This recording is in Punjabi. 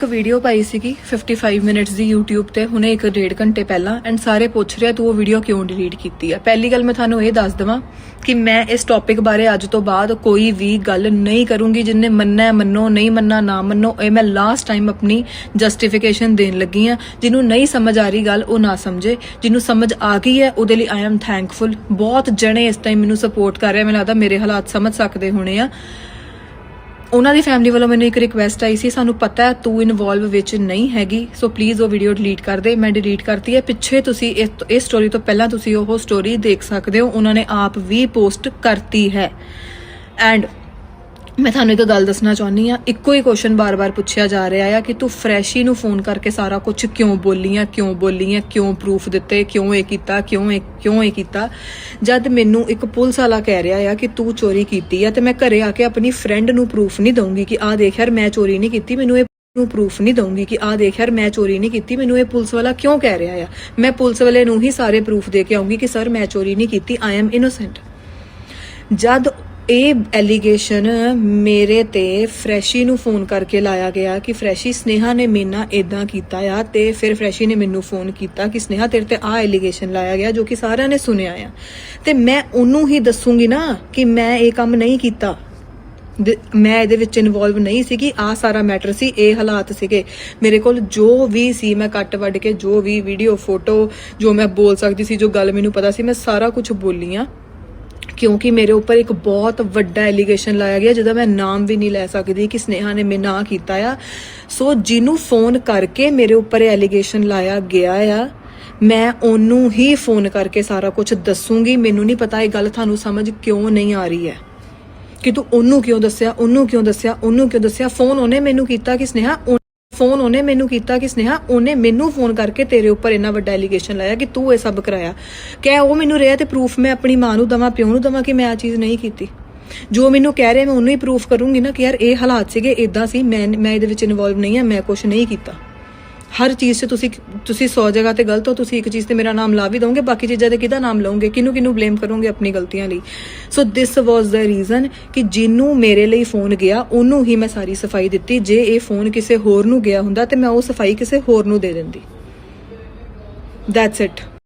ਇੱਕ ਵੀਡੀਓ ਪਾਈ ਸੀਗੀ 55 ਮਿੰਟਸ ਦੀ YouTube ਤੇ, ਹੁਣੇ ਇੱਕ ਡੇਢ ਘੰਟੇ ਪਹਿਲਾਂ ਐਂਡ ਸਾਰੇ ਪੁੱਛ ਰਿਹਾ, ਤੂੰ ਉਹ ਵੀਡੀਓ ਕਿਉਂ ਡਿਲੀਟ ਕੀਤੀ ਹੈ ਪਹਿਲੀ ਗੱਲ ਮੈਂ ਤੁਹਾਨੂੰ ਇਹ ਦੱਸ ਦਵਾਂ ਕਿ ਮੈਂ ਇਸ ਟੌਪਿਕ ਬਾਰੇ ਅੱਜ ਤੋਂ ਬਾਅਦ ਕੋਈ ਵੀ ਗੱਲ ਨਹੀਂ ਕਰੂੰਗੀ, ਜਿੰਨੇ ਮੰਨਣਾ ਮੰਨੋ, ਨਹੀਂ ਮੰਨਣਾ, ਨਾ ਮੰਨੋ, ਇਹ ਮੈਂ ਲਾਸਟ ਟਾਈਮ ਆਪਣੀ ਜਸਟੀਫਿਕੇਸ਼ਨ ਦੇਣ ਲੱਗੀ ਆ। ਜਿਹਨੂੰ ਨਹੀਂ ਸਮਝ ਆ ਰਹੀ ਗੱਲ, ਉਹ ਨਾ ਸਮਝੇ। ਜਿਹਨੂੰ ਸਮਝ ਆ ਗਈ ਹੈ, ਉਹਦੇ ਲਈ ਆਈ ਐਮ ਥੈਂਕਫੁਲ ਬਹੁਤ ਜਣੇ ਇਸ ਟਾਈਮ ਮੈਨੂੰ ਸਪੋਰਟ ਕਰ ਰਹੇ ਮੈਨੂੰ ਲੱਗਦਾ ਮੇਰੇ ਹਾਲਾਤ ਸਮਝ ਸਕਦੇ ਹੋਣੇ ਆ। ਉਹਨਾਂ ਦੀ ਫੈਮਿਲੀ ਵੱਲੋਂ ਮੈਨੂੰ ਇੱਕ ਰਿਕੁਐਸਟ ਆਈ ਸੀ, ਸਾਨੂੰ ਪਤਾ ਹੈ ਤੂੰ ਇਨਵੋਲਵ ਵਿੱਚ ਨਹੀਂ ਹੈਗੀ ਸੋ ਪਲੀਜ਼ ਉਹ ਵੀਡੀਓ ਡਿਲੀਟ ਕਰ ਦੇ। ਮੈਂ ਡਿਲੀਟ ਕਰਤੀ ਹੈ। ਪਿੱਛੇ ਤੁਸੀਂ ਇਸ ਇਸ ਸਟੋਰੀ ਤੋਂ ਪਹਿਲਾਂ ਤੁਸੀਂ ਉਹ ਸਟੋਰੀ ਦੇਖ ਸਕਦੇ ਹੋ। ਉਹਨਾਂ ਨੇ ਆਪ ਵੀ ਪੋਸਟ ਕਰਤੀ ਹੈ। ਐਂਡ ਮੈਂ ਤੁਹਾਨੂੰ ਇੱਕ ਗੱਲ ਦੱਸਣਾ ਚਾਹੁੰਦੀ ਆ ਇੱਕੋ ਹੀ ਕੁਐਸਚਨ ਬਾਰ-ਬਾਰ ਪੁੱਛਿਆ ਜਾ ਰਿਹਾ ਆ ਕਿ ਤੂੰ ਫਰੈਸ਼ੀ ਨੂੰ ਫੋਨ ਕਰਕੇ ਸਾਰਾ ਕੁਝ ਕਿਉਂ ਬੋਲੀ ਆ, ਕਿਉਂ ਬੋਲੀ ਆ, ਕਿਉਂ ਪ੍ਰੂਫ ਦਿੱਤੇ, ਕਿਉਂ ਇਹ ਕੀਤਾ, ਕਿਉਂ ਇਹ ਕਿਉਂ ਇਹ ਕੀਤਾ? ਜਦ ਮੈਨੂੰ ਇੱਕ ਪੁਲਿਸ ਵਾਲਾ ਕਹਿ ਰਿਹਾ ਆ ਕਿ ਤੂੰ ਚੋਰੀ ਕੀਤੀ ਆ ਤੇ ਮੈਂ ਘਰੇ ਆ ਕੇ ਆਪਣੀ ਫਰੈਂਡ ਨੂੰ ਪ੍ਰੂਫ ਨਹੀਂ ਦਊਂਗੀ ਕਿ ਆਹ ਦੇਖ ਯਾਰ ਮੈਂ ਚੋਰੀ ਨਹੀਂ ਕੀਤੀ, ਮੈਨੂੰ ਇਹ ਨੂੰ ਪ੍ਰੂਫ ਨਹੀਂ ਦਊਂਗੀ ਕਿ ਆਹ ਦੇਖ ਯਾਰ ਮੈਂ ਚੋਰੀ ਨਹੀਂ ਕੀਤੀ, ਮੈਨੂੰ ਇਹ ਪੁਲਿਸ ਵਾਲਾ ਕਿਉਂ ਕਹਿ ਰਿਹਾ ਆ? ਮੈਂ ਪੁਲਿਸ ਵਾਲੇ ਨੂੰ ਹੀ ਸਾਰੇ ਪ੍ਰੂਫ ਦੇ ਕੇ ਆਉਂਗੀ ਕਿ ਸਰ ਮੈਂ ਚੋਰੀ ਨਹੀਂ ਕੀਤੀ ਆਈ ਐਮ ਇਨੋਸੈਂਟ ਜਦ ਇਹ ਐਲੀਗੇਸ਼ਨ ਮੇਰੇ ਤੇ ਫਰੈਸ਼ੀ ਨੂੰ ਫੋਨ ਕਰਕੇ ਲਾਇਆ ਗਿਆ ਕਿ ਫਰੈਸ਼ੀ, ਸਨੇਹਾ ਨੇ ਮੇਨਾ ਇਦਾਂ ਕੀਤਾ ਆ ਤੇ ਫਿਰ ਫਰੈਸ਼ੀ ਨੇ ਮੈਨੂੰ ਫੋਨ ਕੀਤਾ ਕਿ ਸਨੇਹਾ ਤੇਰੇ ਤੇ ਆ ਐਲੀਗੇਸ਼ਨ ਲਾਇਆ ਗਿਆ ਜੋ ਕਿ ਸਾਰਿਆਂ ਨੇ ਸੁਣਿਆ ਆ। ਤੇ ਮੈਂ ਉਹਨੂੰ ਹੀ ਦੱਸੂਗੀ ਨਾ ਕਿ ਮੈਂ ਇਹ ਕੰਮ ਨਹੀਂ ਕੀਤਾ। ਦ- ਮੈਂ ਇਹਦੇ ਵਿੱਚ ਇਨਵੋਲਵ ਨਹੀਂ ਸੀਗੀ ਆ ਸਾਰਾ ਮੈਟਰ ਸੀ, ਇਹ ਹਾਲਾਤ ਸੀਗੇ। ਮੇਰੇ ਕੋਲ ਜੋ ਵੀ ਸੀ, ਮੈਂ ਕੱਟ ਵੱਢ ਕੇ ਜੋ ਵੀ ਵੀਡੀਓ ਫੋਟੋ ਜੋ ਮੈਂ ਬੋਲ ਸਕਦੀ ਸੀ, ਜੋ ਗੱਲ ਮੈਨੂੰ ਪਤਾ ਸੀ, ਮੈਂ ਸਾਰਾ ਕੁਝ ਬੋਲੀ ਆ। ਕਿਉਂਕਿ ਮੇਰੇ ਉੱਪਰ ਇੱਕ ਬਹੁਤ ਵੱਡਾ ਐਲੀਗੇਸ਼ਨ ਲਾਇਆ ਗਿਆ, ਜਿਹਦਾ ਮੈਂ ਨਾਮ ਵੀ ਨਹੀਂ ਲੈ ਸਕਦੀ ਕਿ ਸਨੇਹਾ ਨੇ ਮੇਰੇ ਨਾ ਕੀਤਾ ਆ। ਸੋ ਜਿਹਨੂੰ ਫੋਨ ਕਰਕੇ ਮੇਰੇ ਉੱਪਰ ਐਲੀਗੇਸ਼ਨ ਲਾਇਆ ਗਿਆ ਆ, ਮੈਂ ਉਹਨੂੰ ਹੀ ਫੋਨ ਕਰਕੇ ਸਾਰਾ ਕੁਝ ਦੱਸੂਗੀ। ਮੈਨੂੰ ਨਹੀਂ ਪਤਾ ਇਹ ਗੱਲ ਤੁਹਾਨੂੰ ਸਮਝ ਕਿਉਂ ਨਹੀਂ ਆ ਰਹੀ ਹੈ। ਕਿ ਤੂੰ ਉਹਨੂੰ ਕਿਉਂ ਦੱਸਿਆ, ਉਹਨੂੰ ਕਿਉਂ ਦੱਸਿਆ, ਉਹਨੂੰ ਕਿਉਂ ਦੱਸਿਆ? ਫੋਨ ਉਹਨੇ ਮੈਨੂੰ ਕੀਤਾ ਕਿ ਸਨੇਹਾ ਉਹ- ਫੋਨ ਉਹਨੇ ਮੈਨੂੰ ਕੀਤਾ ਕਿ ਸਨੇਹਾ, ਉਹਨੇ ਮੈਨੂੰ ਫੋਨ ਕਰਕੇ ਤੇਰੇ ਉੱਪਰ ਇੰਨਾ ਵੱਡਾ ਐਲੀਗੇਸ਼ਨ ਲਾਇਆ ਕਿ ਤੂੰ ਇਹ ਸਭ ਕਰਾਇਆ। ਕਹਿ ਉਹ ਮੈਨੂੰ ਰਿਹਾ ਤੇ ਪ੍ਰੂਫ ਮੈਂ ਆਪਣੀ ਮਾਂ ਨੂੰ ਦਵਾਂ, ਪਿਓ ਨੂੰ ਦਵਾਂ ਕਿ ਮੈਂ ਆ ਚੀਜ਼ ਨਹੀਂ ਕੀਤੀ। ਜੋ ਮੈਨੂੰ ਕਹਿ ਰਿਹਾ ਮੈਂ ਉਹਨੂੰ ਹੀ ਪ੍ਰੂਫ ਕਰੂੰਗੀ ਨਾ ਕਿ ਯਾਰ ਇਹ ਹਾਲਾਤ ਸੀਗੇ ਇਦਾਂ ਸੀ, ਮੈਂ ਮੈਂ ਇਹਦੇ ਵਿੱਚ ਇਨਵੋਲਵ ਨਹੀਂ ਆ, ਮੈਂ ਕੁਝ ਨਹੀਂ ਕੀਤਾ। ਹਰ ਚੀਜ਼ 'ਚ ਤੁਸੀਂ ਤੁਸੀਂ 100 ਜਗ੍ਹਾ ਤੇ ਗਲਤ ਹੋ, ਤੁਸੀਂ ਇੱਕ ਚੀਜ਼ ਤੇ ਮੇਰਾ ਨਾਮ ਲਾ ਵੀ ਦੋਗੇ ਬਾਕੀ ਚੀਜ਼ਾਂ ਤੇ ਕਿਹਦਾ ਨਾਮ ਲਓਗੇ ਕਿਹਨੂੰ ਕਿਹਨੂੰ ਬਲੇਮ ਕਰੋਗੇ ਆਪਣੀ ਗਲਤੀਆਂ ਲਈ? ਸੋ ਦਿਸ ਵਾਸ ਦਾ ਰੀਜ਼ਨ ਕਿ ਜਿਹਨੂੰ ਮੇਰੇ ਲਈ ਫੋਨ ਗਿਆ, ਉਹਨੂੰ ਹੀ ਮੈਂ ਸਾਰੀ ਸਫ਼ਾਈ ਦਿੱਤੀ। ਜੇ ਇਹ ਫੋਨ ਕਿਸੇ ਹੋਰ ਨੂੰ ਗਿਆ ਹੁੰਦਾ ਤੇ ਮੈਂ ਉਹ ਸਫ਼ਾਈ ਕਿਸੇ ਹੋਰ ਨੂੰ ਦੇ ਦਿੰਦੀ। That's it